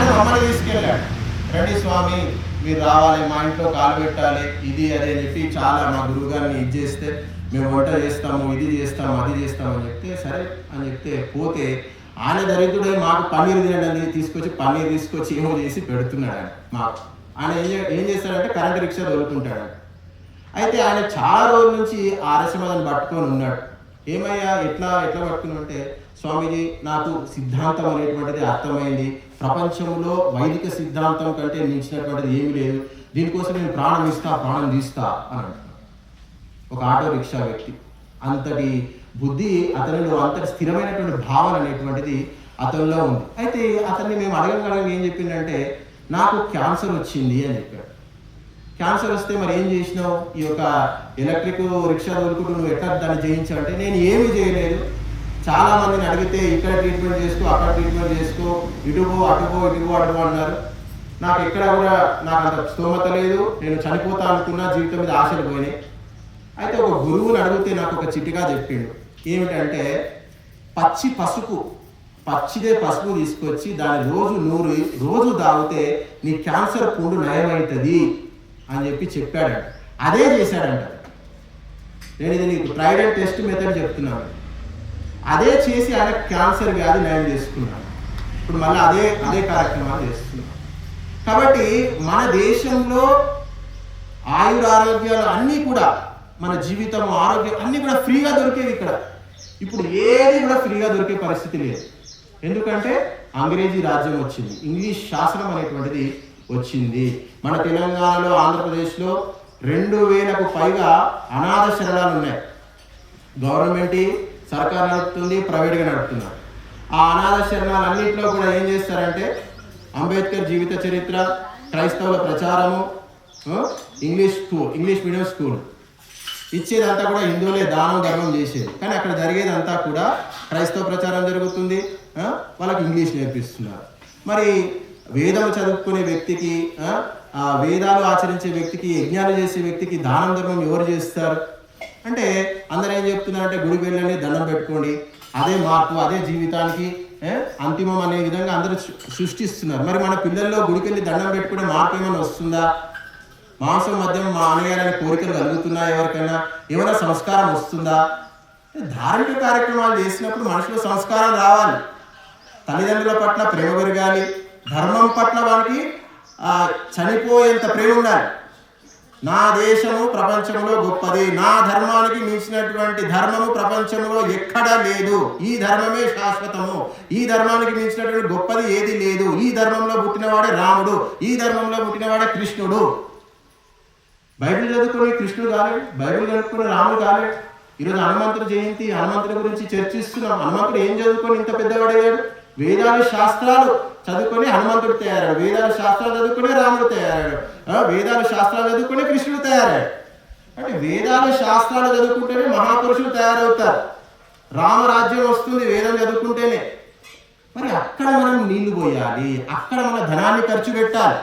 ఆయన మమ్మల్ని తీసుకెళ్ళాడు రండి స్వామి మీరు రావాలి మా ఇంట్లో కాలు పెట్టాలి ఇది అదే చెప్పి చాలా మా గురువుగారిని ఇది చేస్తే మేము వంట చేస్తాము ఇది చేస్తాము అది చేస్తాము అని చెప్తే సరే అని చెప్తే పోతే ఆయన దరిద్రుడే మాకు పన్నీర్ తినడానికి తీసుకొచ్చి పన్నీర్ తీసుకొచ్చి ఏమో చేసి పెడుతున్నాడు ఆయన మాకు. ఆయన ఏం ఏం చేస్తాడంటే కరెంట్ రిక్షా తోలుకుంటాడు. అయితే ఆయన చాలా రోజుల నుంచి ఆరసమాలను పట్టుకొని ఉన్నాడు. ఏమయ్యా ఎట్లా ఎట్లా పట్టుకున్నామంటే స్వామీజీ నాకు సిద్ధాంతం అనేటువంటిది అర్థమైంది. ప్రపంచంలో వైదిక సిద్ధాంతం కంటే మించినటువంటిది ఏమీ లేదు. దీనికోసం నేను ప్రాణం ఇస్తా ప్రాణం తీస్తా అని అంటున్నాను ఒక ఆటో రిక్షా వ్యక్తి. అంతటి బుద్ధి అతనిలో అంతటి స్థిరమైనటువంటి భావన అనేటువంటిది అతనిలో ఉంది. అయితే అతన్ని మేము అడగగలం ఏం చెప్పిందంటే నాకు క్యాన్సర్ వచ్చింది అని చెప్పాడు. క్యాన్సర్ వస్తే మరి ఏం చేసినావు? ఈ యొక్క ఎలక్ట్రిక్ రిక్షా దొరుకుతూ నువ్వు ఎట్లా దాన్ని జయించావు అంటే నేను ఏమీ చేయలేదు. చాలా మందిని అడిగితే ఇక్కడ ట్రీట్మెంట్ చేసుకో అక్కడ ట్రీట్మెంట్ చేసుకో ఇటుపో అటుపో ఇటుపో అటుపో అన్నారు. నాకు ఎక్కడ కూడా నాకు అంత స్తోమత లేదు. నేను చనిపోతా అనుకున్నా జీవితం మీద ఆశలు పోయినాయి. అయితే ఒక గురువుని అడిగితే నాకు ఒక చిటిగా చెప్పిండు. ఏమిటంటే పచ్చి పసుపు పచ్చిదే పసుపు తీసుకొచ్చి దాని రోజు నూరు రోజు తాగితే నీ క్యాన్సర్ పుండు నయమవుతుంది అని చెప్పి చెప్పాడంట. అదే చేశాడంట. నేను ఇది నీకు ట్రైడ్ అండ్ టెస్ట్ మెథడ్ చెప్తున్నాను. అదే చేసి ఆయన క్యాన్సర్ వ్యాధి నయం చేసుకున్నాడు. ఇప్పుడు మళ్ళీ అదే అదే కార్యక్రమాలు చేస్తున్నాం కాబట్టి మన దేశంలో ఆయుర ఆరోగ్యాలు అన్నీ కూడా మన జీవితం ఆరోగ్యం అన్నీ కూడా ఫ్రీగా దొరికేవి ఇక్కడ. ఇప్పుడు ఏది కూడా ఫ్రీగా దొరికే పరిస్థితి లేదు. ఎందుకంటే అంగ్రేజీ రాజ్యం వచ్చింది. ఇంగ్లీష్ శాసనం అనేటువంటిది వచ్చింది. మన తెలంగాణలో ఆంధ్రప్రదేశ్లో రెండు వేలకు పైగా అనాథ శరణాలు ఉన్నాయి. గవర్నమెంట్ సర్కార్ నడుపుతుంది ప్రైవేట్గా నడుపుతున్నారు ఆ అనాథ శరణాలన్నింటిలో కూడా ఏం చేస్తారంటే అంబేద్కర్ జీవిత చరిత్ర క్రైస్తవుల ప్రచారము English school English medium school. ఇచ్చేదంతా కూడా హిందువులే దానం ధర్మం చేసేది. కానీ అక్కడ జరిగేదంతా కూడా క్రైస్తవ ప్రచారం జరుగుతుంది వాళ్ళకి ఇంగ్లీష్ నేర్పిస్తున్నారు. మరి వేదం చదువుకునే వ్యక్తికి ఆ, ఆ వేదాలు ఆచరించే వ్యక్తికి యజ్ఞాలు చేసే వ్యక్తికి దానం ధర్మం ఎవరు చేస్తారు? అంటే అందరూ ఏం చెప్తున్నారంటే గుడికి వెళ్ళండి దండం పెట్టుకోండి. అదే మార్పు అదే జీవితానికి అంతిమం అనే విధంగా అందరూ సృష్టిస్తున్నారు. మరి మన పిల్లల్లో గుడికి వెళ్ళి దండం పెట్టుకునే మార్పు ఏమైనా వస్తుందా? మాంసం మద్యం మానేయాలనే కోరికలు కలుగుతున్నా ఎవరికైనా? ఏమైనా సంస్కారం వస్తుందా? ధార్మిక కార్యక్రమాలు చేసినప్పుడు మనుషుల సంస్కారం రావాలి. తల్లిదండ్రుల పట్ల ప్రేమ పెరగాలి. ధర్మం పట్ల వారికి చనిపోయేంత ప్రేమ ఉండాలి. నా దేశము ప్రపంచంలో గొప్పది. నా ధర్మానికి మించినటువంటి ధర్మము ప్రపంచంలో ఎక్కడా లేదు. ఈ ధర్మమే శాశ్వతము. ఈ ధర్మానికి మించినటువంటి గొప్పది ఏది లేదు. ఈ ధర్మంలో పుట్టినవాడే రాముడు. ఈ ధర్మంలో పుట్టినవాడే కృష్ణుడు. బైబిల్ చదువుకునే కృష్ణుడు కాలేడు బైబిల్ చదువుకునే రాముడు కాలేడు ఈరోజు హనుమంతుడు జయంతి హనుమంతుడి గురించి చర్చిస్తున్నాం. హనుమంతుడు ఏం చదువుకొని ఇంత పెద్దవాడయ్యాడు? వేదాలు శాస్త్రాలు చదువుకొని హనుమంతుడు తయారాడు వేదాలు శాస్త్రాలు చదువుకొని రాముడు తయారాడు వేదాలు శాస్త్రాలు చదువుకొని కృష్ణుడు తయారాడు అంటే వేదాలు శాస్త్రాలు చదువుకుంటేనే మహాపురుషులు తయారవుతారు. రామరాజ్యం వస్తుంది వేదం చదువుకుంటేనే. మరి అక్కడ మనం నీళ్ళు పోయాలి. అక్కడ మన ధనాన్ని ఖర్చు పెట్టాలి.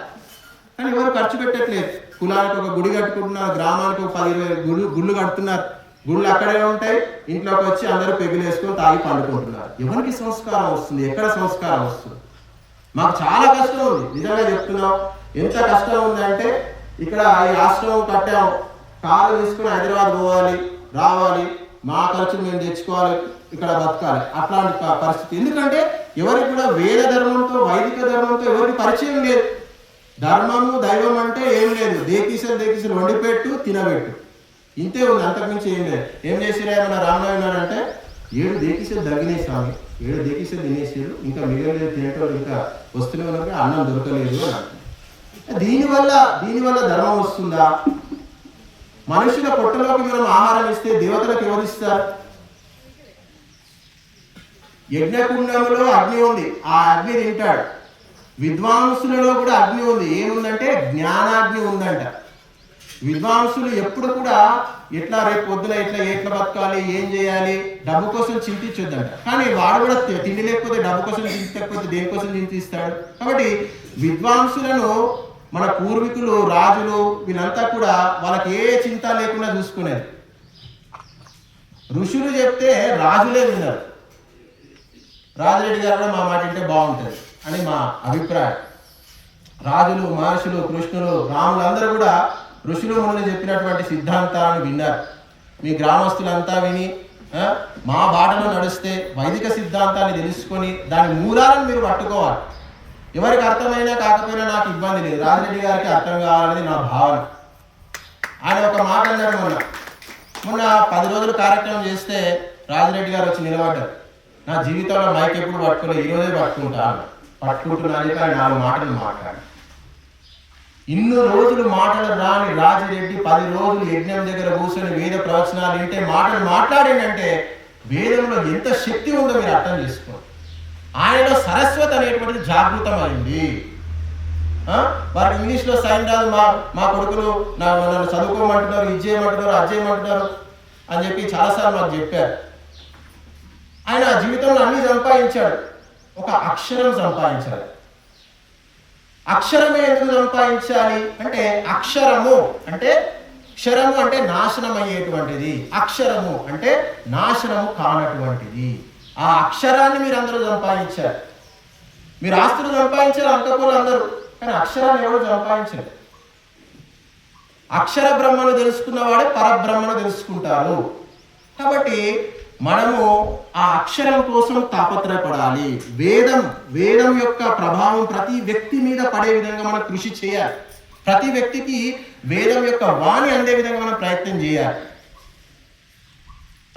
కానీ ఎవరు ఖర్చు పెట్టట్లేదు. కులానికి ఒక గుడి కట్టుకుంటున్నారు గ్రామానికి ఒక పది ఇరవై గుళ్ళు గుళ్ళు కడుతున్నారు. గుళ్ళు అక్కడే ఉంటాయి. ఇంట్లోకి వచ్చి అందరూ పెగిలేసుకొని తాగి పండుకుంటున్నారు. ఎవరికి సంస్కారం వస్తుంది? ఎక్కడ సంస్కారం వస్తుంది? మాకు చాలా కష్టం ఉంది. నిజంగా చెప్తున్నాం. ఎంత కష్టం ఉందంటే ఇక్కడ ఈ ఆశ్రమం కట్టాము కారు తీసుకుని హైదరాబాద్ పోవాలి రావాలి. మా ఖర్చు మేము తెచ్చుకోవాలి ఇక్కడ బతకాలి. అట్లాంటి పరిస్థితి. ఎందుకంటే ఎవరికి కూడా వేద ధర్మంతో వైదిక ధర్మంతో ఎవరికి పరిచయం లేదు. ధర్మము దైవం అంటే ఏం లేదు. దేకీసలు దేకీసలు వండిపెట్టు తినబెట్టు. ఇంతే ఉంది అంతకుమించి ఏం లేదు. ఏం చేసిరా మన రామనాయుడు అంటే ఏడు దేకిసేది తగ్గినాయి స్వామి. ఏడు దేకిసేది తినేసారు ఇంకా మిగిలిన తినేటోళ్ళు ఇంకా వస్తూనే ఉన్నారు అన్నం దొరకలేదు అని అంటున్నారు. దీనివల్ల దీనివల్ల ధర్మం వస్తుందా? మనుషుల పొట్టలోకి మనం ఆహారం ఇస్తే దేవతలకు ఎవరిస్తారు యజ్ఞకుండంలో అగ్ని ఉంది. ఆ అగ్ని తింటాడు. విద్వాంసులలో కూడా అగ్ని ఉంది. ఏముందంటే జ్ఞానాగ్ని ఉందంట. విద్వాంసులు ఎప్పుడు కూడా ఎట్లా రేపు పొద్దున ఎట్లా ఎట్లా బతకాలి ఏం చేయాలి డబ్బు కోసం చింతించొద్దంట. కానీ వాడు కూడా తిండి లేకపోతే డబ్బు కోసం చింతించకపోతే దేనికోసం చింతిస్తాడు? కాబట్టి విద్వాంసులను మన పూర్వీకులు రాజులు వీళ్ళంతా కూడా వాళ్ళకి ఏ చింత లేకుండా చూసుకునేది. ఋషులు చెప్తే రాజులే విన్నారు. రాజురెడ్డి గారు కూడా మా మాట అంటే బాగుంటుంది అని మా అభిప్రాయం. రాజులు మహర్షులు కృష్ణులు రాములు అందరూ కూడా ఋషులు మునులు చెప్పినటువంటి సిద్ధాంతాలను విన్నారు. మీ గ్రామస్తులంతా విని మా బాటలో నడిస్తే వైదిక సిద్ధాంతాన్ని తెలుసుకొని దాని మూలాలను మీరు పట్టుకోవాలి. ఎవరికి అర్థమైనా కాకపోయినా నాకు ఇబ్బంది లేదు. రాజరెడ్డి గారికి అర్థం కావాలనేది నా భావన. ఆయన ఒక మాట అన్నాడు మొన్న. మొన్న పది రోజులు కార్యక్రమం చేస్తే రాజరెడ్డి గారు వచ్చి నిలబడ్డారు. నా జీవితంలో మైక్ ఎప్పుడు పట్టుకోలేదు ఈ రోజే పట్టుకుంటాను పట్టుకుంటున్నా అని చెప్పి ఆయన నాలుగు మాటలు మాట్లాడారు. ఇన్ని రోజులు మాటలు రాని రాజిరెడ్డి పది రోజులు యజ్ఞం దగ్గర కూర్చొని వేద ప్రవచనాలు వింటే మాటలు మాట్లాడిందంటే వేదంలో ఎంత శక్తి ఉందో మీరు అర్థం చేసుకోండి. ఆయనలో సరస్వతి అనేటువంటిది జాగృతమైంది. ఆ? వారు ఇంగ్లీష్లో సైన్ రాదు మా మా కొడుకులు నా నన్ను చదువుకోమంటున్నారు ఇది చేయమంటున్నారు అది చేయమంటున్నారు అని చెప్పి చాలాసార్లు మాకు చెప్పారు. ఆయన జీవితంలో అన్ని సంపాదించాడు. ఒక అక్షరం సంపాదించాడు. అక్షరమే ఎందుకు సంపాదించాలి? అంటే అక్షరము అంటే క్షరము అంటే నాశనం అయ్యేటువంటిది అక్షరము అంటే నాశనము కానటువంటిది. ఆ అక్షరాన్ని మీరు అందరూ సంపాదించారు. మీరు ఆస్తులు సంపాదించారు అంతకులు అందరూ. కానీ అక్షరాన్ని ఎవరు సంపాదించారు? అక్షర బ్రహ్మను తెలుసుకున్నవాడే పరబ్రహ్మను తెలుసుకుంటారు. కాబట్టి మనము ఆ అక్షరం కోసం తాపత్రయపడాలి. వేదం వేదం యొక్క ప్రభావం ప్రతి వ్యక్తి మీద పడే విధంగా మనం కృషి చేయాలి. ప్రతి వ్యక్తికి వేదం యొక్క వాణి అందే విధంగా మనం ప్రయత్నం చేయాలి.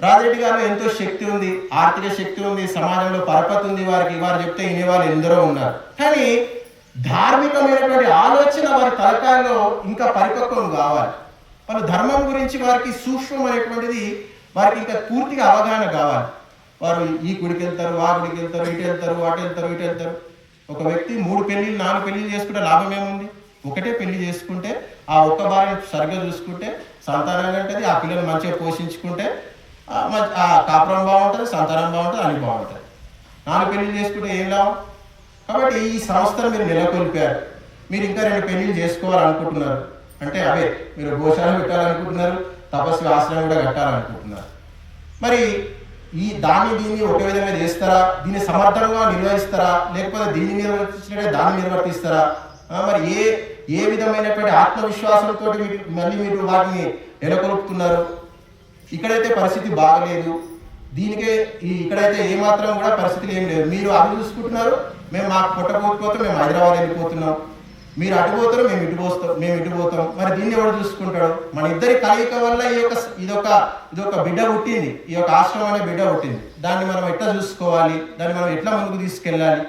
రాజరెడ్డి గారు ఎంతో శక్తి ఉంది ఆర్థిక శక్తి ఉంది సమాజంలో పరపతి ఉంది వారికి వారు చెప్తే వినేవాళ్ళు ఎందరో ఉన్నారు. కానీ ధార్మికమైనటువంటి ఆలోచన వారి తలకాయలో ఇంకా పరిపక్వం కావాలి. వాళ్ళు ధర్మం గురించి వారికి సూక్ష్మమైనటువంటిది వారికి ఇంకా పూర్తిగా అవగాహన కావాలి. వారు ఈ గుడికి వెళ్తారు ఆ గుడికి వెళ్తారు ఇటు వెళ్తారు అటు వెళ్తారు ఇటు వెళ్తారు. ఒక వ్యక్తి మూడు పెళ్ళిళ్ళు నాలుగు పెళ్ళిళ్ళు చేసుకుంటే లాభం ఏముంది? ఒకటే పెళ్ళి చేసుకుంటే ఆ ఒక్క భార్య సరిగ్గా చూసుకుంటే సంతానం అంటే ఆ పిల్లలు మంచిగా పోషించుకుంటే ఆ మంచి- ఆ కాపురం బాగుంటుంది సంతానం బాగుంటుంది అన్ని బాగుంటుంది నాలుగు పెళ్ళి చేసుకుంటే ఏం లాభం? కాబట్టి ఈ సంస్థను మీరు నెలకొల్పారు. మీరు ఇంకా రెండు పెళ్ళిళ్ళు చేసుకోవాలనుకుంటున్నారు. అంటే అవే మీరు గోశాల పెట్టాలనుకుంటున్నారు. తపస్వి ఆశ్రమం కూడా కట్టాలనుకుంటున్నారు. మరి ఈ దాన్ని దీన్ని ఒకే విధంగా చేస్తారా? దీన్ని సమర్థంగా నిర్వహిస్తారా? లేకపోతే దీన్ని నిర్వర్తించినట్టే దాన్ని నిర్వర్తిస్తారా? మరి ఏ ఏ విధమైనటువంటి ఆత్మవిశ్వాసంతో మీరు మళ్ళీ మీరు వాటిని నెలకొల్పుతున్నారు? ఇక్కడైతే పరిస్థితి బాగలేదు. దీనికే ఈ ఇక్కడైతే ఏమాత్రం కూడా పరిస్థితులు ఏం లేవు. మీరు అటు చూసుకుంటున్నారు. మేము మాకు పుట్టకపోతే మేము హైదరాబాద్ వెళ్ళిపోతున్నాం. మీరు అటు పోతారు మేము ఇటు పోస్తాం మేము ఇటు పోతాం. మరి దీన్ని ఎవడు చూసుకుంటాడు? మన ఇద్దరి కలయిక వల్ల ఈ యొక్క ఇదొక ఇదొక బిడ్డ పుట్టింది. ఈ యొక్క ఆశ్రమం అనే బిడ్డ పుట్టింది. దాన్ని మనం ఎట్లా చూసుకోవాలి? దాన్ని మనం ఎట్లా ముందుకు తీసుకెళ్ళాలి?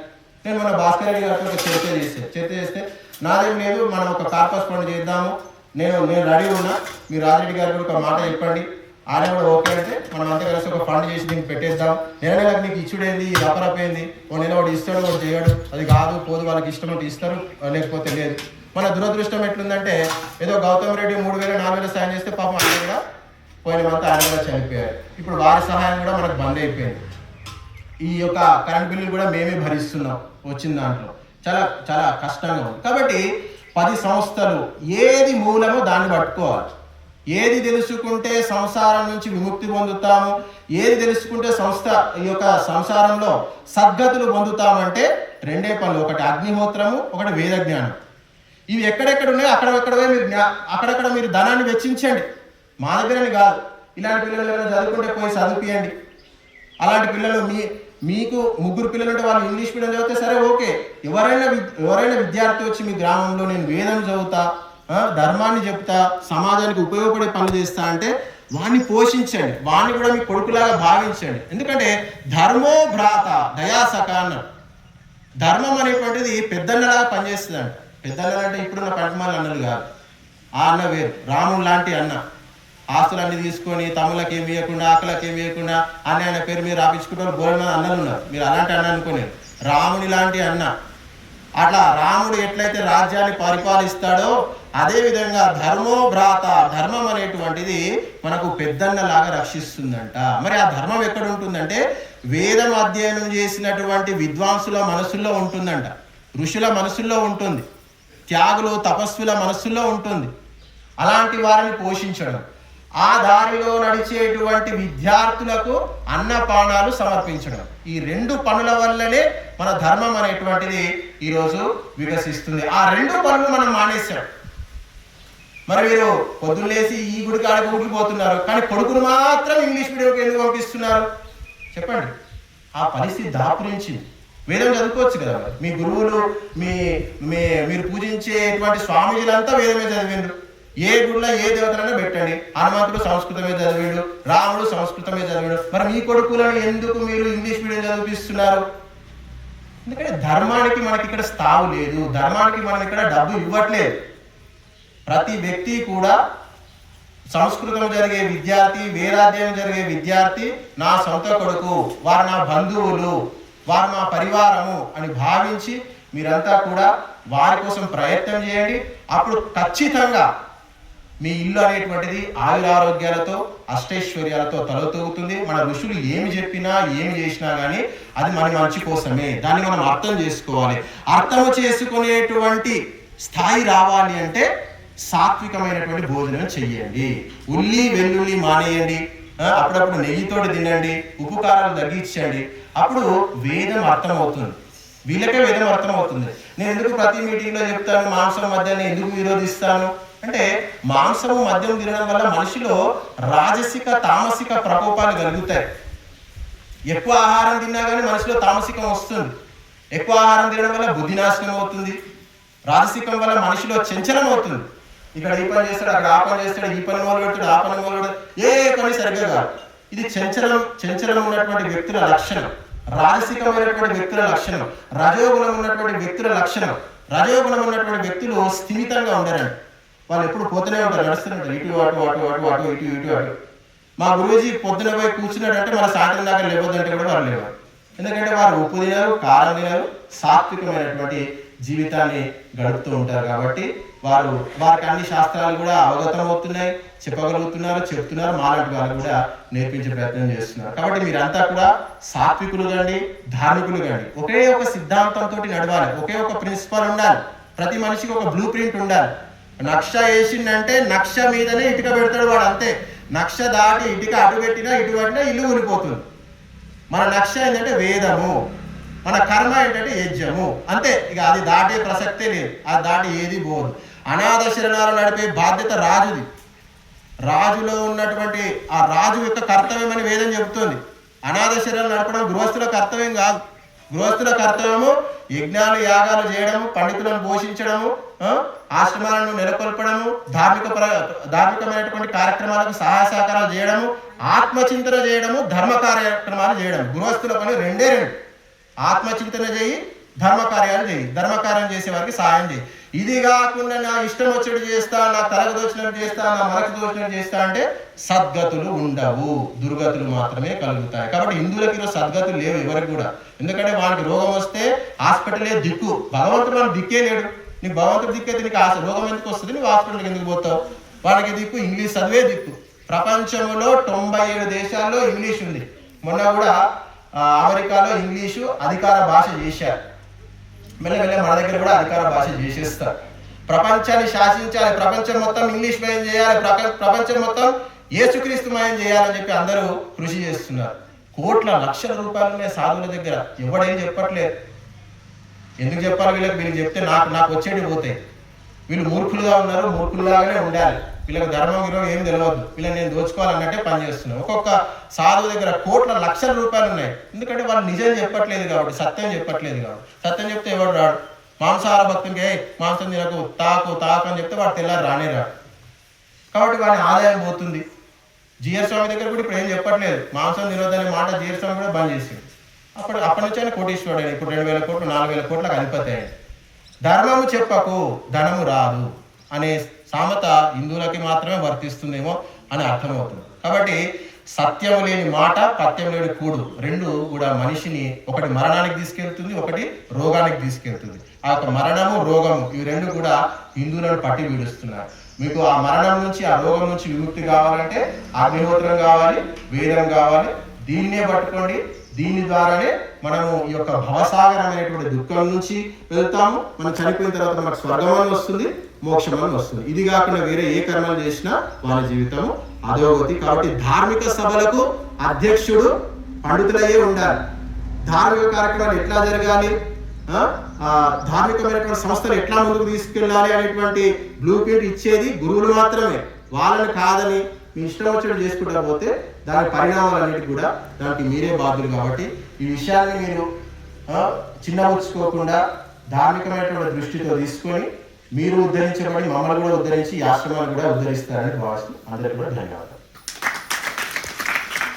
నేను మన భాస్కర్ రెడ్డి గారితో ఒక చర్చ చేస్తే చర్చ చేస్తే నాదేం లేదు మనం ఒక కార్పస్ పని చేద్దాము. నేను నేను రెడీ ఉన్నా. మీరు రాజరెడ్డి గారు కూడా ఒక మాట చెప్పండి. ఆయన కూడా ఓకే అంటే మనం అంతా కలిసి ఒక ఫండ్ చేసి దీనికి పెట్టేద్దాం. నేనే నాకు నీకు ఇచ్చుడేంది? రపరపేంది ఓ నెల వాడు ఇస్తాడు వాడు చేయడు. అది కాదు పోదు వాళ్ళకి ఇష్టం అంటే ఇస్తారు లేకపోతే లేదు. మన దురదృష్టం ఎట్లుందంటే ఏదో గౌతమ్ రెడ్డి మూడు వేల నాలుగు వేల సాయం చేస్తే పాపం ఆయన కూడా పోయిన మంత్ ఆయన కూడా చనిపోయారు. ఇప్పుడు వారి సహాయం కూడా మనకు బంద్ అయిపోయింది. ఈ యొక్క కరెంట్ బిల్లులు కూడా మేమే భరిస్తున్నాం వచ్చిన దాంట్లో. చాలా చాలా కష్టంగా ఉంది. కాబట్టి పది సంస్థలు ఏది మూలమో దాన్ని పట్టుకోవాలి. ఏది తెలుసుకుంటే సంసారం నుంచి విముక్తి పొందుతాము? ఏది తెలుసుకుంటే సంస్థ ఈ యొక్క సంసారంలో సద్గతులు పొందుతామంటే రెండే పనులు. ఒకటి అగ్నిహోత్రము ఒకటి వేద జ్ఞానం ఇవి ఎక్కడెక్కడ ఉన్నాయో అక్కడెక్కడవే మీరు జ్ఞా- అక్కడక్కడ మీరు ధనాన్ని వెచ్చించండి. మా దగ్గరని కాదు. ఇలాంటి పిల్లలు చదువుకుంటే పోయి చదివిపియండి. అలాంటి పిల్లలు మీ మీకు ముగ్గురు పిల్లలు ఉంటే వాళ్ళు ఇంగ్లీష్ మీడియం చదివితే సరే ఓకే. ఎవరైనా ఎవరైనా విద్యార్థి వచ్చి మీ గ్రామంలో నేను వేదం చదువుతా ధర్మాన్ని చెప్తా సమాజానికి ఉపయోగపడే పనులు చేస్తా అంటే వాణ్ణి పోషించండి. వాణ్ణి కూడా మీ కొడుకులాగా భావించండి. ఎందుకంటే ధర్మో భ్రాత దయాసక అన్నారు. ధర్మం అనేటువంటిది పెద్దన్నలాగా పనిచేస్తుంది అంట అంటే ఇప్పుడున్న పట్టుమాల అన్నలు కాదు. ఆ అన్న వేరు. రాముడు లాంటి అన్న. ఆస్తులన్నీ తీసుకొని తమ్ములకి ఏమి ఇవ్వకుండా ఆకలకి ఏమి ఇవ్వకుండా అన్న ఆయన పేరు మీరు రాపించుకుంటారు బోల్మ అన్నలు ఉన్నారు. మీరు అలాంటి అన్న అనుకోలేరు రాముని లాంటి అన్న. అట్లా రాముడు ఎట్లయితే రాజ్యాన్ని పరిపాలిస్తాడో అదేవిధంగా ధర్మోభ్రాత ధర్మం అనేటువంటిది మనకు పెద్దన్నలాగా రక్షిస్తుందంట. మరి ఆ ధర్మం ఎక్కడ ఉంటుందంటే వేదం అధ్యయనం చేసినటువంటి విద్వాంసుల మనసుల్లో ఉంటుందంట. ఋషుల మనసుల్లో ఉంటుంది. త్యాగులు తపస్సుల మనసుల్లో ఉంటుంది. అలాంటి వారిని పోషించడం. ఆ దారిలో నడిచేటువంటి విద్యార్థులకు అన్నపానాలు సమర్పించడం. ఈ రెండు పనుల వల్లనే మన ధర్మం అనేటువంటిది ఈరోజు వికసిస్తుంది. ఆ రెండు పనులు మనం మానేశాం. మరి మీరు పొద్దున్నేసి ఈ గుడికి ఆడ గుడికి పోతున్నారు. కానీ కొడుకును మాత్రం ఇంగ్లీష్ మీడియంకి ఎందుకు పంపిస్తున్నారు? చెప్పండి. ఆ పరిస్థితి దాపురించింది. వేదం చదువుకోవచ్చు కదా మీ గురువులు మీ మీ మీరు పూజించేటువంటి స్వామీజీలంతా వేదమే చదివిండ్రు. ఏ గుడిలో ఏ దేవతలైనా పెట్టండి. హనుమంతుడు సంస్కృతమే చదివిండు రాముడు సంస్కృతమే చదివాడు. మరి మీ కొడుకులను ఎందుకు మీరు ఇంగ్లీష్ మీడియం చదివిస్తున్నారు ఎందుకంటే ధర్మానికి మనకి ఇక్కడ స్థావు లేదు. ధర్మానికి మనం ఇక్కడ డబ్బు ఇవ్వట్లేదు. ప్రతి వ్యక్తి కూడా సంస్కృతం జరిగే విద్యార్థి వేదాధ్యయనం జరిగే విద్యార్థి నా సొంత కొడుకు వారు నా బంధువులు వారు నా పరివారము అని భావించి మీరంతా కూడా వారి కోసం ప్రయత్నం చేయండి. అప్పుడు ఖచ్చితంగా మీ ఇల్లు అనేటువంటిది ఆయురారోగ్యాలతో అష్టైశ్వర్యాలతో తలతూగుతుంది మన ఋషులు ఏమి చెప్పినా ఏమి చేసినా కానీ అది మన మంచి కోసమే. దాన్ని మనం అర్థం చేసుకోవాలి. అర్థం చేసుకునేటువంటి స్థాయి రావాలి అంటే సాత్వికమైనటువంటి భోజనం చెయ్యండి. ఉల్లి వెల్లుల్లి మానేయండి. అప్పుడప్పుడు నెయ్యితోటి తినండి. ఉప్పు కారాలు తగ్గించండి. అప్పుడు వేదం అర్థమవుతుంది. వీళ్ళకే వేదం అర్థమవుతుంది. నేను ఎందుకు ప్రతి మీటింగ్లో చెప్తాను మాంసం మద్యాన్ని ఎందుకు విరోధిస్తాను? అంటే మాంసము మద్యం తినడం వల్ల మనిషిలో రాజసిక తామసిక ప్రకోపాలు కలుగుతాయి. ఎక్కువ ఆహారం తిన్నా కానీ మనిషిలో తామసికం వస్తుంది. ఎక్కువ ఆహారం తినడం వల్ల బుద్ధి నాశనం అవుతుంది. రాజసికం వల్ల మనిషిలో చంచలం అవుతుంది ఇక్కడ ఈ పని చేస్తాడు అక్కడ ఆ పని చేస్తాడు ఈ పని మొదలు పెడతాడు ఆ పని మొదలు ఏ పని సరిగ్గా కాదు. ఇది చంచలం చంచలం ఉన్నటువంటి వ్యక్తుల లక్షణం. రాజసికమైనటువంటి వ్యక్తుల లక్షణం. రజోగుణం ఉన్నటువంటి వ్యక్తుల లక్షణం. రజోగుణం ఉన్నటువంటి వ్యక్తులు స్థిమితంగా ఉండరండి. వాళ్ళు ఎప్పుడు పోతూనే ఉంటారు నడుస్తూనే ఉంటారు ఇటు అటు అటు అటు అటు ఇటు ఇటు అటు. మా గురూజీ పొద్దున పోయి కూర్చున్నాడంటే మన సాయంత్రం దాకా లేవద్దంటే కూడా వాళ్ళు లేవాలి ఎందుకంటే వారు ఉప్పు తినరు కారం తినరు సాత్వికమైనటువంటి జీవితాన్ని గడుపుతూ ఉంటారు కాబట్టి వారు వారికి అన్ని శాస్త్రాలు కూడా అవగతం అవుతున్నాయి చెప్పగలుగుతున్నారు చెప్తున్నారు. మాలాంటి వారు కూడా నేర్పించే ప్రయత్నం చేస్తున్నారు. కాబట్టి మీరంతా కూడా సాత్వికులు కండి ధార్మికులు కండి. ఒకే ఒక సిద్ధాంతంతో నడవాలి. ఒకే ఒక ప్రిన్సిపల్ ఉండాలి. ప్రతి మనిషికి ఒక బ్లూ ప్రింట్ ఉండాలి. నక్ష వేసిందంటే నక్ష మీదనే ఇటుక పెడతాడు వాడు అంతే. నక్ష దాటి ఇటుక అటు పెట్టినా ఇటు పెట్టినా ఇల్లు ఉండిపోతుంది మన నక్ష ఏంటంటే వేదము. మన కర్మ ఏంటంటే యజ్ఞము. అంతే ఇక అది దాటే ప్రసక్తే లేదు. అది దాటి ఏది పోదు. అనాథ శరణాలు నడిపే బాధ్యత రాజుది. రాజులో ఉన్నటువంటి ఆ రాజు యొక్క కర్తవ్యం అని వేదం చెబుతుంది. అనాథ శరణాలు నడపడం గృహస్థుల కర్తవ్యం కాదు. గృహస్థుల కర్తవ్యము యజ్ఞాలు యాగాలు చేయడము పండితులను పోషించడము ఆశ్రమాలను నెలకొల్పడము ధార్మిక ప్ర- ధార్మికమైనటువంటి కార్యక్రమాలకు సహాయ సహకారాలు చేయడము ఆత్మచింతన చేయడము ధర్మ కార్యక్రమాలు చేయడం గృహస్థుల పని రెండే రెండు. ఆత్మచింతన చేయి ధర్మ కార్యాలు చేయి. ధర్మ కార్యం చేసే వారికి సాయం చేయి. ఇది కాకుండా నా ఇష్టం వచ్చినట్టు చేస్తా నా తలకు దోచినట్టు చేస్తా నా మనకు దోచినట్టు చేస్తా అంటే సద్గతులు ఉండవు. దుర్గతులు మాత్రమే కలుగుతాయి. కాబట్టి హిందువులకి ఈరోజు సద్గతులు లేవు ఎవరికి కూడా. ఎందుకంటే వాళ్ళకి రోగం వస్తే హాస్పిటలే దిక్కు. భగవంతుడు వాళ్ళు దిక్కే లేడు. నీకు భగవంతుడు దిక్కైతే నీకు ఆ రోగం ఎందుకు వస్తుంది? నువ్వు హాస్పిటల్కి ఎందుకు పోతావు? వాళ్ళకి దిక్కు ఇంగ్లీష్ చదివే దిక్కు. ప్రపంచంలో తొంభై ఏడు దేశాల్లో ఇంగ్లీష్ ఉంది. మొన్న కూడా అమెరికాలో ఇంగ్లీషు అధికార భాష చేశారు. మెల్లమెల్ల మన దగ్గర కూడా అధికార భాష చేసేస్తారు. ప్రపంచాన్ని శాసించాలి ప్రపంచం మొత్తం ఇంగ్లీష్ మయం చేయాలి ప్రపంచం మొత్తం ఏసుక్రీస్తు మయం చేయాలని చెప్పి అందరూ కృషి చేస్తున్నారు. కోట్ల లక్షల రూపాయలు సాధువుల దగ్గర. ఎవడేం చెప్పట్లేదు. ఎందుకు చెప్పాలి వీళ్ళకి? వీళ్ళకి చెప్తే నాకు నాకు వచ్చేటి పోతాయి. వీళ్ళు మూర్ఖులుగా ఉన్నారు మూర్ఖులుగానే ఉండాలి. పిల్లలకు ధర్మం విలువ ఏం తెలియదు పిల్లలు నేను దోచుకోవాలన్నట్టే పని చేస్తున్నాను. ఒక్కొక్క సాధువు దగ్గర కోట్ల లక్షల రూపాయలు ఉన్నాయి. ఎందుకంటే వాళ్ళు నిజం చెప్పట్లేదు కాబట్టి సత్యం చెప్పట్లేదు కాబట్టి. సత్యం చెప్తే ఎవడు రాడు? మాంసాహార భక్తునికి మాంసం తినకు తాకు తాకు అని చెప్తే వాడు తెల్లారు రానే రాడు. కాబట్టి వాడి ఆదాయం పోతుంది. జిఆర్ స్వామి దగ్గర కూడా ఇప్పుడు ఏం చెప్పట్లేదు. మాంసం తినొద్దనే మాట జిఆర్ స్వామి కూడా బంద్ చేసింది అప్పుడు అప్పటి నుంచి ఆయన కోటీశ్వరుడు ఇప్పుడు రెండు వేల కోట్లు నాలుగు వేల కోట్లకు అధిపతి ధర్మము చెప్పకు ధనము రాదు అనే సామెత హిందువులకి మాత్రమే వర్తిస్తుందేమో అని అర్థమవుతుంది. కాబట్టి సత్యం లేని మాట పత్యం లేని కూడు రెండు కూడా మనిషిని ఒకటి మరణానికి తీసుకెళ్తుంది ఒకటి రోగానికి తీసుకెళ్తుంది. ఆ యొక్క మరణము రోగము ఇవి రెండు కూడా హిందువులను పట్టి వీడుస్తున్నారు మీకు ఆ మరణం నుంచి ఆ రోగం నుంచి విముక్తి కావాలంటే అగ్నిహోత్రం కావాలి వేదం కావాలి. దీన్నే పట్టుకోండి. దీని ద్వారానే మనము ఈ యొక్క భవసాగరం అనేటువంటి దుఃఖం నుంచి వెళ్తాము. మనం చనిపోయిన తర్వాత మనకు స్వర్గం వస్తుంది. మోక్షం అని వస్తుంది. ఇది కాకుండా వేరే ఏ కర్మలు చేసినా వాళ్ళ జీవితం అధోగతి. కాబట్టి ధార్మిక సభలకు అధ్యక్షుడు పండితులయ్యే ఉండాలి. ధార్మిక కార్యక్రమాలు ఎట్లా జరగాలి? ధార్మికమైనటువంటి సంస్థలు ఎట్లా ముందుకు తీసుకెళ్ళాలి అనేటువంటి బ్లూ ప్రింట్ ఇచ్చేది గురువులు మాత్రమే. వాళ్ళని కాదని మీ ఇష్టం వచ్చినట్టు చేసుకుంటా పోతే దాని పరిణామాలన్నిటి కూడా దానికి మీరే బాధ్యులు కాబట్టి ఈ విషయాన్ని మీరు ఆ, చిన్నబుచ్చుకోకుండా ధార్మికమైనటువంటి దృష్టితో తీసుకొని మీరు ఉద్ధరించబడి మమ్మల్ని కూడా ఉద్ధరించి ఈ ఆశ్రమాన్ని కూడా ఉద్ధరిస్తారని భావిస్తూ అందరికీ కూడా ధన్యవాదాలు.